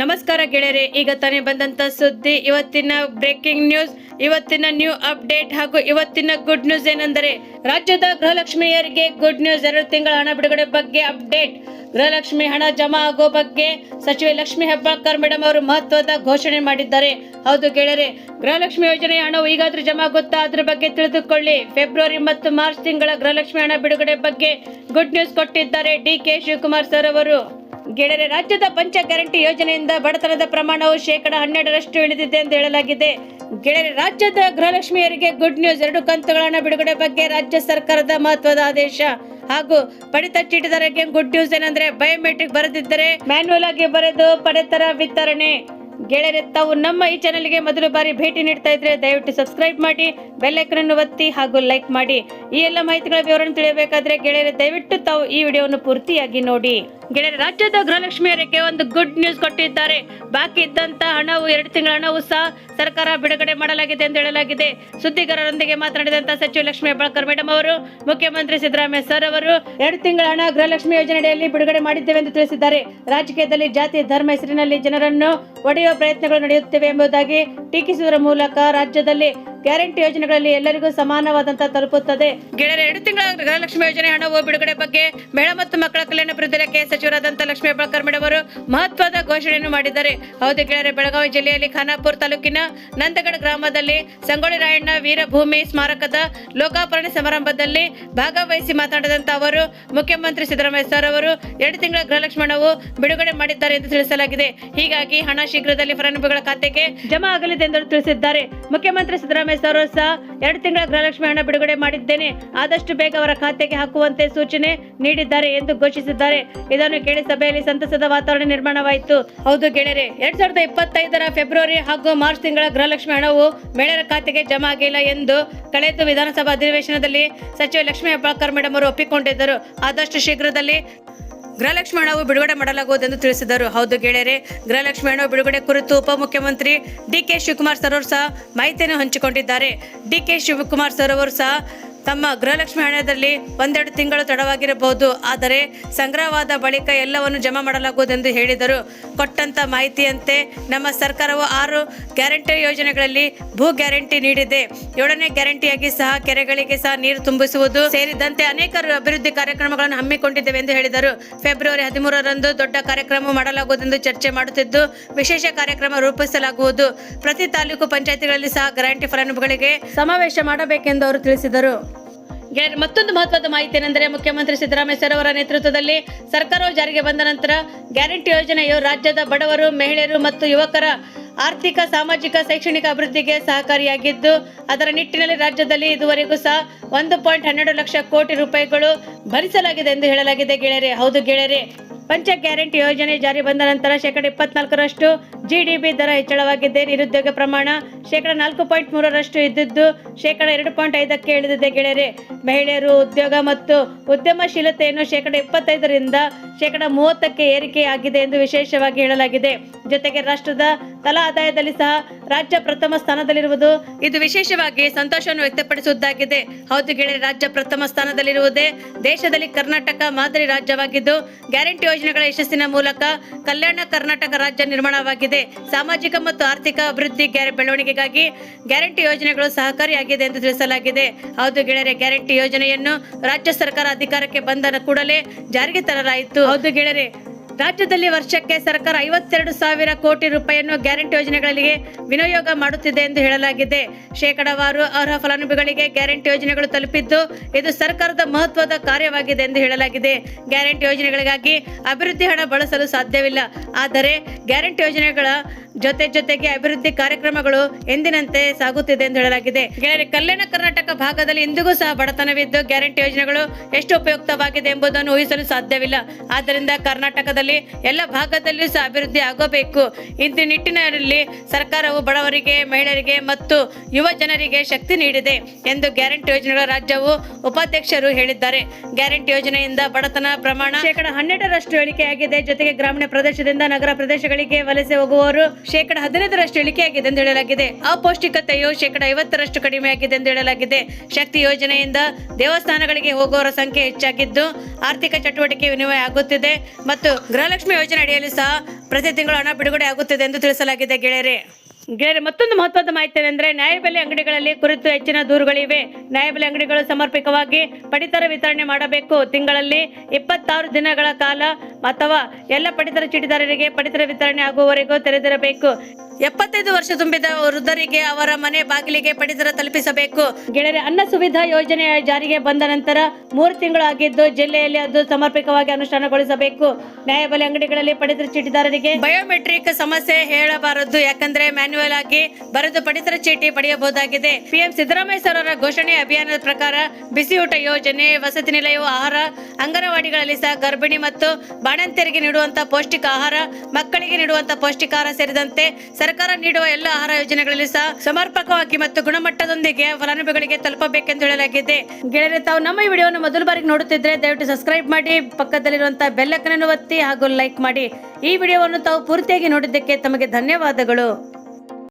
ನಮಸ್ಕಾರ ಗೆಳೆಯರೆ, ಈಗ ತಾನೇ ಬಂದಂತ ಸುದ್ದಿ, ಇವತ್ತಿನ ಬ್ರೇಕಿಂಗ್ ನ್ಯೂಸ್ ಇವತ್ತಿನ ನ್ಯೂ ಅಪ್ಡೇಟ್ ಹಾಗೂ ಇವತ್ತಿನ ಗುಡ್ ನ್ಯೂಸ್ ಏನೆಂದರೆ, ರಾಜ್ಯದ ಗೃಹಲಕ್ಷ್ಮಿಯರಿಗೆ ಗುಡ್ ನ್ಯೂಸ್ ಎರಡು ತಿಂಗಳ ಹಣ ಬಿಡುಗಡೆ ಬಗ್ಗೆ ಅಪ್ಡೇಟ್ ಗೃಹಲಕ್ಷ್ಮಿ ಹಣ ಜಮಾ ಆಗೋ ಬಗ್ಗೆ ಸಚಿವೆ ಲಕ್ಷ್ಮಿ ಹೆಬ್ಬಾಳ್ಕರ್ ಮೇಡಮ್ ಅವರು ಮಹತ್ವದ ಘೋಷಣೆ ಮಾಡಿದ್ದಾರೆ. ಹೌದು ಗೆಳೆಯರೆ, ಗೃಹಲಕ್ಷ್ಮಿ ಯೋಜನೆಯ ಹಣವು ಈಗಾದರೂ ಜಮಾ ಆಗುತ್ತಾ? ಅದ್ರ ಬಗ್ಗೆ ತಿಳಿದುಕೊಳ್ಳಿ. ಫೆಬ್ರವರಿ ಮತ್ತು ಮಾರ್ಚ್ ತಿಂಗಳ ಗೃಹಲಕ್ಷ್ಮಿ ಹಣ ಬಿಡುಗಡೆ ಬಗ್ಗೆ ಗುಡ್ ನ್ಯೂಸ್ ಕೊಟ್ಟಿದ್ದಾರೆ ಡಿ ಕೆ ಶಿವಕುಮಾರ್ ಸರ್ ಅವರು. ಗೆಳೆಯರೆ, ರಾಜ್ಯದ ಪಂಚ ಗ್ಯಾರಂಟಿ ಯೋಜನೆಯಿಂದ ಬಡತನದ ಪ್ರಮಾಣವು ಶೇಕಡಾ ಹನ್ನೆರಡರಷ್ಟು ಇಳಿದಿದೆ ಎಂದು ಹೇಳಲಾಗಿದೆ. ಗೆಳೆಯರೆ, ರಾಜ್ಯದ ಗೃಹಲಕ್ಷ್ಮಿಯರಿಗೆ ಗುಡ್ ನ್ಯೂಸ್. ಎರಡು ಕಂತುಗಳನ್ನು ಬಿಡುಗಡೆ ಬಗ್ಗೆ ರಾಜ್ಯ ಸರ್ಕಾರದ ಮಹತ್ವದ ಆದೇಶ. ಹಾಗೂ ಪಡಿತ ಚೀಟಿದಾರರಿಗೆ ಗುಡ್ ನ್ಯೂಸ್ ಏನಂದ್ರೆ, ಬಯೋಮೆಟ್ರಿಕ್ ಬರೆದಿದ್ದರೆ ಮ್ಯಾನ್ಯುವಲ್ ಆಗಿ ಬರೆದು ಪಡಿತರ ವಿತರಣೆ. ಗೆಳೆಯರೆ, ತಾವು ನಮ್ಮ ಈ ಚಾನೆಲ್ಗೆ ಮೊದಲು ಬಾರಿ ಭೇಟಿ ನೀಡ್ತಾ ಇದ್ರೆ ದಯವಿಟ್ಟು ಸಬ್ಸ್ಕ್ರೈಬ್ ಮಾಡಿ, ಬೆಲ್ ಐಕನ್ ಅನ್ನು ಒತ್ತಿ ಹಾಗೂ ಲೈಕ್ ಮಾಡಿ. ಈ ಎಲ್ಲ ಮಾಹಿತಿಗಳ ವಿವರಣೆ ತಿಳಿಯಬೇಕಾದ್ರೆ ಗೆಳೆಯರೆ, ದಯವಿಟ್ಟು ತಾವು ಈ ವಿಡಿಯೋವನ್ನು ಪೂರ್ತಿಯಾಗಿ ನೋಡಿ. ಗೆಳೆಯರೆ, ರಾಜ್ಯದ ಗೃಹಲಕ್ಷ್ಮಿಯರಿಗೆ ಒಂದು ಗುಡ್ ನ್ಯೂಸ್ ಕೊಟ್ಟಿದ್ದಾರೆ. ಬಾಕಿ ಇದ್ದಂತ ಹಣವು ಎರಡು ತಿಂಗಳ ಹಣವು ಸಹ ಸರ್ಕಾರ ಬಿಡುಗಡೆ ಮಾಡಲಾಗಿದೆ ಎಂದು ಹೇಳಲಾಗಿದೆ. ಸುದ್ದಿಗಾರರೊಂದಿಗೆ ಮಾತನಾಡಿದಂತ ಸಚಿವ ಲಕ್ಷ್ಮೀ ಹೆಬ್ಬಾಳ್ಕರ್ ಮೇಡಮ್ ಅವರು, ಮುಖ್ಯಮಂತ್ರಿ ಸಿದ್ದರಾಮಯ್ಯ ಸರ್ ಅವರು, ಎರಡು ತಿಂಗಳ ಹಣ ಗೃಹಲಕ್ಷ್ಮಿ ಯೋಜನೆಯಲ್ಲಿ ಬಿಡುಗಡೆ ಮಾಡಿದ್ದೇವೆ ಎಂದು ತಿಳಿಸಿದ್ದಾರೆ. ರಾಜಕೀಯದಲ್ಲಿ ಜಾತಿ, ಧರ್ಮ ಹೆಸರಿನಲ್ಲಿ ಜನರನ್ನು ಒಡೆಯುವ ಪ್ರಯತ್ನಗಳು ನಡೆಯುತ್ತಿವೆ ಎಂಬುದಾಗಿ ಟೀಕಿಸುವುದರ ಮೂಲಕ ರಾಜ್ಯದಲ್ಲಿ ಗ್ಯಾರಂಟಿ ಯೋಜನೆಗಳಲ್ಲಿ ಎಲ್ಲರಿಗೂ ಸಮಾನವಾದಂತಹ ತಲುಪುತ್ತದೆ. ಗೆಳೆಯರ, ಎರಡು ತಿಂಗಳ ಗೃಹಲಕ್ಷ್ಮಿ ಯೋಜನೆ ಹಣವು ಬಿಡುಗಡೆ ಬಗ್ಗೆ ಮಹಿಳಾ ಮತ್ತು ಮಕ್ಕಳ ಕಲ್ಯಾಣ ಇಲಾಖೆ ಸಚಿವರಾದಂತಹ ಲಕ್ಷ್ಮೀ ಹೆಬ್ಬಾಳ್ಕರ್ ಮೇಡಮ್ ಅವರು ಮಹತ್ವದ ಘೋಷಣೆಯನ್ನು ಮಾಡಿದ್ದಾರೆ. ಹೌದು ಗೆಳೆಯರೆ, ಬೆಳಗಾವಿ ಜಿಲ್ಲೆಯಲ್ಲಿ ಖಾನಾಪುರ ತಾಲೂಕಿನ ನಂದಗಡ ಗ್ರಾಮದಲ್ಲಿ ಸಂಗೊಳ್ಳಿ ರಾಯಣ್ಣ ವೀರಭೂಮಿ ಸ್ಮಾರಕದ ಲೋಕಾರ್ಪಣೆ ಸಮಾರಂಭದಲ್ಲಿ ಭಾಗವಹಿಸಿ ಮಾತನಾಡಿದಂತ ಅವರು, ಮುಖ್ಯಮಂತ್ರಿ ಸಿದ್ದರಾಮಯ್ಯ ಸರ್ ಅವರು ಎರಡು ತಿಂಗಳ ಗೃಹಲಕ್ಷ್ಮಿ ಹಣವು ಬಿಡುಗಡೆ ಮಾಡಿದ್ದಾರೆ ಎಂದು ತಿಳಿಸಲಾಗಿದೆ. ಹೀಗಾಗಿ ಹಣ ಶೀಘ್ರದಲ್ಲಿ ಫಲಾನುಭವಿಗಳ ಖಾತೆಗೆ ಜಮಾ ಆಗಲಿದೆ ಎಂದು ತಿಳಿಸಿದ್ದಾರೆ. ಮುಖ್ಯಮಂತ್ರಿ ಸಿದ್ದರಾಮಯ್ಯ ಸರ್ ಸಹ ಎರಡು ತಿಂಗಳ ಗೃಹಲಕ್ಷ್ಮಿ ಹಣ ಬಿಡುಗಡೆ ಮಾಡಿದ್ದೇನೆ. ಆದಷ್ಟು ಬೇಗ ಅವರ ಖಾತೆಗೆ ಹಾಕುವಂತೆ ಸೂಚನೆ ನೀಡಿದ್ದಾರೆ ಎಂದು ಘೋಷಿಸಿದ್ದಾರೆ. ಇದನ್ನು ಕೇಳಿ ಸಭೆಯಲ್ಲಿ ಸಂತಸದ ವಾತಾವರಣ ನಿರ್ಮಾಣವಾಯಿತು. ಹೌದು ಗೆಳೆಯರೆ, ಎರಡ್ ಸಾವಿರದ ಇಪ್ಪತ್ತೈದರ ಫೆಬ್ರವರಿ ಹಾಗೂ ಮಾರ್ಚ್ ತಿಂಗಳ ಗೃಹಲಕ್ಷ್ಮಿ ಹಣವು ಮಹಿಳೆಯರ ಖಾತೆಗೆ ಜಮಾ ಆಗಿಲ್ಲ ಎಂದು ಕಳೆದ ವಿಧಾನಸಭಾ ಅಧಿವೇಶನದಲ್ಲಿ ಸಚಿವ ಲಕ್ಷ್ಮೀ ಹೆಬ್ಬಾಳ್ಕರ್ ಮೇಡಮ್ ಅವರು ಒಪ್ಪಿಕೊಂಡಿದ್ದರು. ಆದಷ್ಟು ಶೀಘ್ರದಲ್ಲಿ ಗೃಹಲಕ್ಷ್ಮಿ ಹಣವು ಬಿಡುಗಡೆ ಮಾಡಲಾಗುವುದೆಂದು ತಿಳಿಸಿದರು. ಹೌದು ಗೆಳೆಯರೆ, ಗೃಹಲಕ್ಷ್ಮಿ ಹಣವು ಬಿಡುಗಡೆ ಕುರಿತು ಉಪಮುಖ್ಯಮಂತ್ರಿ ಡಿ ಕೆ ಶಿವಕುಮಾರ್ ಸರ್ ಅವರು ಸಹ ಮಾಹಿತಿಯನ್ನು ಹಂಚಿಕೊಂಡಿದ್ದಾರೆ. ಡಿ ಕೆ ಶಿವಕುಮಾರ್ ಸರ್ ಅವರು ಸಹ ತಮ್ಮ ಗೃಹಲಕ್ಷ್ಮಿ ಹಣದಲ್ಲಿ ಒಂದೆರಡು ತಿಂಗಳು ತಡವಾಗಿರಬಹುದು. ಆದರೆ ಸಂಗ್ರಹವಾದ ಬಳಿಕ ಎಲ್ಲವನ್ನು ಜಮಾ ಮಾಡಲಾಗುವುದೆಂದು ಹೇಳಿದರು. ಕೊಟ್ಟಂತ ಮಾಹಿತಿಯಂತೆ ನಮ್ಮ ಸರ್ಕಾರವು ಆರು ಗ್ಯಾರಂಟಿ ಯೋಜನೆಗಳಲ್ಲಿ ಭೂ ಗ್ಯಾರಂಟಿ ನೀಡಿದೆ. ಏಳನೇ ಗ್ಯಾರಂಟಿಯಾಗಿ ಸಹ ಕೆರೆಗಳಿಗೆ ಸಹ ನೀರು ತುಂಬಿಸುವುದು ಸೇರಿದಂತೆ ಅನೇಕ ಅಭಿವೃದ್ಧಿ ಕಾರ್ಯಕ್ರಮಗಳನ್ನು ಹಮ್ಮಿಕೊಂಡಿದ್ದೇವೆ ಎಂದು ಹೇಳಿದರು. ಫೆಬ್ರವರಿ ಹದಿಮೂರರಂದು ದೊಡ್ಡ ಕಾರ್ಯಕ್ರಮ ಮಾಡಲಾಗುವುದೆಂದು ಚರ್ಚೆ ಮಾಡುತ್ತಿದ್ದು, ವಿಶೇಷ ಕಾರ್ಯಕ್ರಮ ರೂಪಿಸಲಾಗುವುದು. ಪ್ರತಿ ತಾಲೂಕು ಪಂಚಾಯತಿಗಳಲ್ಲಿ ಸಹ ಗ್ಯಾರಂಟಿ ಫಲಾನುಭವಿಗಳಿಗೆ ಸಮಾವೇಶ ಮಾಡಬೇಕೆಂದು ಅವರು ತಿಳಿಸಿದರು. ಮತ್ತೊಂದು ಮಹತ್ವದ ಮಾಹಿತಿ ಏನೆಂದರೆ ಮುಖ್ಯಮಂತ್ರಿ ಸಿದ್ದರಾಮಯ್ಯ ಸರ್ ಅವರ ನೇತೃತ್ವದಲ್ಲಿ ಸರ್ಕಾರವು ಜಾರಿಗೆ ಬಂದ ನಂತರ ಗ್ಯಾರಂಟಿ ಯೋಜನೆಯು ರಾಜ್ಯದ ಬಡವರು, ಮಹಿಳೆಯರು ಮತ್ತು ಯುವಕರ ಆರ್ಥಿಕ, ಸಾಮಾಜಿಕ, ಶೈಕ್ಷಣಿಕ ಅಭಿವೃದ್ಧಿಗೆ ಸಹಕಾರಿಯಾಗಿದ್ದು, ಅದರ ನಿಟ್ಟಿನಲ್ಲಿ ರಾಜ್ಯದಲ್ಲಿ ಇದುವರೆಗೂ ಸಹ ಒಂದು ಪಾಯಿಂಟ್ ಹನ್ನೆರಡು ಲಕ್ಷ ಕೋಟಿ ರೂಪಾಯಿಗಳು ಭರಿಸಲಾಗಿದೆ ಎಂದು ಹೇಳಲಾಗಿದೆ. ಗೆಳೆಯರೆ, ಹೌದು ಗೆಳೆಯರೆ ಪಂಚ ಗ್ಯಾರಂಟಿ ಯೋಜನೆ ಜಾರಿ ಬಂದ ನಂತರ ಶೇಕಡ ಇಪ್ಪತ್ನಾಲ್ಕರಷ್ಟು ಜಿಡಿಪಿ ದರ ಹೆಚ್ಚಳವಾಗಿದೆ ನಿರುದ್ಯೋಗ ಪ್ರಮಾಣ ಶೇಕಡ ನಾಲ್ಕು ಪಾಯಿಂಟ್ ಮೂರರಷ್ಟು ಇದ್ದಿದ್ದು ಶೇಕಡ ಎರಡು ಪಾಯಿಂಟ್ ಐದಕ್ಕೆ ಇಳಿದಿದೆ ಗೆಳೆಯರೆ. ಮಹಿಳೆಯರು ಉದ್ಯೋಗ ಮತ್ತು ಉದ್ಯಮಶೀಲತೆಯನ್ನು ಶೇಕಡ ಇಪ್ಪತ್ತೈದರಿಂದ ಶೇಕಡ ಮೂವತ್ತಕ್ಕೆ ಏರಿಕೆಯಾಗಿದೆ ಎಂದು ವಿಶೇಷವಾಗಿ ಹೇಳಲಾಗಿದೆ. ಜೊತೆಗೆ ರಾಷ್ಟ್ರದ ತಲಾ ಆದಾಯದಲ್ಲಿ ಸಹ ರಾಜ್ಯ ಪ್ರಥಮ ಸ್ಥಾನದಲ್ಲಿರುವುದು ಇದು ವಿಶೇಷವಾಗಿ ಸಂತೋಷವನ್ನು ವ್ಯಕ್ತಪಡಿಸುವುದಾಗಿದೆ. ಹೌದು ಗೆಳೆಯರೆ, ರಾಜ್ಯ ಪ್ರಥಮ ಸ್ಥಾನದಲ್ಲಿರುವುದೇ ದೇಶದಲ್ಲಿ ಕರ್ನಾಟಕ ಮಾದರಿ ರಾಜ್ಯವಾಗಿದ್ದು, ಗ್ಯಾರಂಟಿ ಯೋಜನೆಗಳ ಯಶಸ್ಸಿನ ಮೂಲಕ ಕಲ್ಯಾಣ ಕರ್ನಾಟಕ ರಾಜ್ಯ ನಿರ್ಮಾಣವಾಗಿದೆ. ಸಾಮಾಜಿಕ ಮತ್ತು ಆರ್ಥಿಕ ಅಭಿವೃದ್ಧಿ ಬೆಳವಣಿಗೆಗಾಗಿ ಗ್ಯಾರಂಟಿ ಯೋಜನೆಗಳು ಸಹಕಾರಿಯಾಗಿದೆ ಎಂದು ತಿಳಿಸಲಾಗಿದೆ. ಹೌದು ಗೆಳೆಯರೆ, ಗ್ಯಾರಂಟಿ ಯೋಜನೆಯನ್ನು ರಾಜ್ಯ ಸರ್ಕಾರ ಅಧಿಕಾರಕ್ಕೆ ಬಂದ ಕೂಡಲೇ ಜಾರಿಗೆ ತರಲಾಯಿತು. ಹೌದು ಗೆಳೆಯರೆ ರಾಜ್ಯದಲ್ಲಿ ವರ್ಷಕ್ಕೆ ಸರ್ಕಾರ ಐವತ್ತೆರಡು ಸಾವಿರ ಕೋಟಿ ರೂಪಾಯಿಯನ್ನು ಗ್ಯಾರಂಟಿ ಯೋಜನೆಗಳಿಗೆ ವಿನಿಯೋಗ ಮಾಡುತ್ತಿದೆ ಎಂದು ಹೇಳಲಾಗಿದೆ. ಶೇಕಡವಾರು ಅರ್ಹ ಫಲಾನುಭವಿಗಳಿಗೆ ಗ್ಯಾರಂಟಿ ಯೋಜನೆಗಳು ತಲುಪಿದ್ದು ಇದು ಸರ್ಕಾರದ ಮಹತ್ವದ ಕಾರ್ಯವಾಗಿದೆ ಎಂದು ಹೇಳಲಾಗಿದೆ. ಗ್ಯಾರಂಟಿ ಯೋಜನೆಗಳಿಗಾಗಿ ಅಭಿವೃದ್ಧಿ ಹಣ ಬಳಸಲು ಸಾಧ್ಯವಿಲ್ಲ. ಆದರೆ ಗ್ಯಾರಂಟಿ ಯೋಜನೆಗಳ ಜೊತೆ ಜೊತೆಗೆ ಅಭಿವೃದ್ಧಿ ಕಾರ್ಯಕ್ರಮಗಳು ಎಂದಿನಂತೆ ಸಾಗುತ್ತಿದೆ ಎಂದು ಹೇಳಲಾಗಿದೆ. ಗೆಳೆಯರೆ, ಕಲ್ಯಾಣ ಕರ್ನಾಟಕ ಭಾಗದಲ್ಲಿ ಇಂದಿಗೂ ಸಹ ಬಡತನವಿದ್ದು ಗ್ಯಾರಂಟಿ ಯೋಜನೆಗಳು ಎಷ್ಟು ಉಪಯುಕ್ತವಾಗಿದೆ ಎಂಬುದನ್ನು ಊಹಿಸಲು ಸಾಧ್ಯವಿಲ್ಲ. ಆದ್ದರಿಂದ ಕರ್ನಾಟಕದಲ್ಲಿ ಎಲ್ಲ ಭಾಗದಲ್ಲಿಯೂ ಸಹ ಅಭಿವೃದ್ಧಿ ಆಗಬೇಕು. ಇಂಥ ನಿಟ್ಟಿನಲ್ಲಿ ಸರ್ಕಾರವು ಬಡವರಿಗೆ, ಮಹಿಳೆಯರಿಗೆ ಮತ್ತು ಯುವ ಜನರಿಗೆ ಶಕ್ತಿ ನೀಡಿದೆ ಎಂದು ಗ್ಯಾರಂಟಿ ಯೋಜನೆಗಳ ರಾಜ್ಯವು ಉಪಾಧ್ಯಕ್ಷರು ಹೇಳಿದ್ದಾರೆ. ಗ್ಯಾರಂಟಿ ಯೋಜನೆಯಿಂದ ಬಡತನ ಪ್ರಮಾಣ ಶೇಕಡ ಹನ್ನೆರಡರಷ್ಟು ಇಳಿಕೆಯಾಗಿದೆ ಜೊತೆಗೆ ಗ್ರಾಮೀಣ ಪ್ರದೇಶದಿಂದ ನಗರ ಪ್ರದೇಶಗಳಿಗೆ ವಲಸೆ ಹೋಗುವವರು ಶೇಕಡ ಹದಿನೈದರಷ್ಟು ಇಳಿಕೆಯಾಗಿದೆ ಎಂದು ಹೇಳಲಾಗಿದೆ. ಅಪೌಷ್ಟಿಕತೆಯು ಶೇಕಡ ಐವತ್ತರಷ್ಟು ಕಡಿಮೆಯಾಗಿದೆ ಎಂದು ಹೇಳಲಾಗಿದೆ. ಶಕ್ತಿ ಯೋಜನೆಯಿಂದ ದೇವಸ್ಥಾನಗಳಿಗೆ ಹೋಗುವವರ ಸಂಖ್ಯೆ ಹೆಚ್ಚಾಗಿದ್ದು, ಆರ್ಥಿಕ ಚಟುವಟಿಕೆ ವಿನಿಮಯ ಆಗುತ್ತಿದೆ ಮತ್ತು ಗೃಹಲಕ್ಷ್ಮಿ ಯೋಜನೆ ಅಡಿಯಲ್ಲಿ ಸಹ ಪ್ರತಿ ತಿಂಗಳು ಹಣ ಬಿಡುಗಡೆ ಆಗುತ್ತಿದೆ ಎಂದು ತಿಳಿಸಲಾಗಿದೆ ಗೆಳೆಯರೆ. ಮತ್ತೊಂದು ಮಹತ್ವದ ಮಾಹಿತಿ ಏನಂದ್ರೆ, ನ್ಯಾಯಬೆಲೆ ಅಂಗಡಿಗಳಲ್ಲಿ ಕುರಿತು ಹೆಚ್ಚಿನ ದೂರುಗಳಿವೆ. ನ್ಯಾಯಬೆಲೆ ಅಂಗಡಿಗಳು ಸಮರ್ಪಕವಾಗಿ ಪಡಿತರ ವಿತರಣೆ ಮಾಡಬೇಕು. ತಿಂಗಳಲ್ಲಿ ಇಪ್ಪತ್ತಾರು ದಿನಗಳ ಕಾಲ ಅಥವಾ ಎಲ್ಲ ಪಡಿತರ ಚೀಟಿದಾರರಿಗೆ ಪಡಿತರ ವಿತರಣೆ ಆಗುವವರೆಗೂ ತೆರೆದಿರಬೇಕು. ಎಪ್ಪತ್ತೈದು ವರ್ಷ ತುಂಬಿದ ವೃದ್ಧರಿಗೆ ಅವರ ಮನೆ ಬಾಗಿಲಿಗೆ ಪಡಿತರ ತಲುಪಿಸಬೇಕು. ಗೆಳೆಯರೆ, ಅನ್ನ ಸುವಿಧಾ ಯೋಜನೆ ಜಾರಿಗೆ ಬಂದ ನಂತರ ಮೂರು ತಿಂಗಳು ಆಗಿದ್ದು ಜಿಲ್ಲೆಯಲ್ಲಿ ಅದು ಸಮರ್ಪಕವಾಗಿ ಅನುಷ್ಠಾನಗೊಳಿಸಬೇಕು. ನ್ಯಾಯಬೆಲೆ ಅಂಗಡಿಗಳಲ್ಲಿ ಪಡಿತರ ಚೀಟಿದಾರರಿಗೆ ಬಯೋಮೆಟ್ರಿಕ್ ಸಮಸ್ಯೆ ಹೇಳಬಾರದು. ಯಾಕಂದ್ರೆ ಮ್ಯಾನ್ಯುವಲ್ ಆಗಿ ಬರೆದು ಪಡಿತರ ಚೀಟಿ ಪಡೆಯಬಹುದಾಗಿದೆ. ಪಿಎಂ ಸಿದ್ದರಾಮಯ್ಯ ಸರ್ ಅವರ ಘೋಷಣೆ ಅಭಿಯಾನದ ಪ್ರಕಾರ ಬಿಸಿ ಊಟ ಯೋಜನೆ, ವಸತಿ ನಿಲಯವು ಆಹಾರ, ಅಂಗನವಾಡಿಗಳಲ್ಲಿ ಸಹ ಗರ್ಭಿಣಿ ಮತ್ತು ಬಾಣಂತಿಯರಿಗೆ ನೀಡುವಂತಹ ಪೌಷ್ಟಿಕ ಆಹಾರ ಮಕ್ಕಳಿಗೆ ನೀಡುವಂತಹ ಪೌಷ್ಟಿಕ ಆಹಾರ ಸೇರಿದಂತೆ ಸರ್ಕಾರ ನೀಡುವ ಎಲ್ಲ ಆಹಾರ ಯೋಜನೆಗಳಲ್ಲಿ ಸಹ ಸಮರ್ಪಕವಾಗಿ ಮತ್ತು ಗುಣಮಟ್ಟದೊಂದಿಗೆ ಫಲಾನುಭವಿಗಳಿಗೆ ತಲುಪಬೇಕೆಂದು ಹೇಳಲಾಗಿದೆ. ಗೆಳೆಯರೆ, ತಾವು ನಮ್ಮ ಈ ವಿಡಿಯೋವನ್ನು ಮೊದಲ ಬಾರಿಗೆ ನೋಡುತ್ತಿದ್ರೆ ದಯವಿಟ್ಟು ಸಬ್ಸ್ಕ್ರೈಬ್ ಮಾಡಿ ಪಕ್ಕದಲ್ಲಿರುವಂತಹ ಬೆಲ್ಲಕ್ಕನನ್ನು ಒತ್ತಿ ಹಾಗೂ ಲೈಕ್ ಮಾಡಿ. ಈ ವಿಡಿಯೋವನ್ನು ತಾವು ಪೂರ್ತಿಯಾಗಿ ನೋಡಿದ್ದಕ್ಕೆ ತಮಗೆ ಧನ್ಯವಾದಗಳು.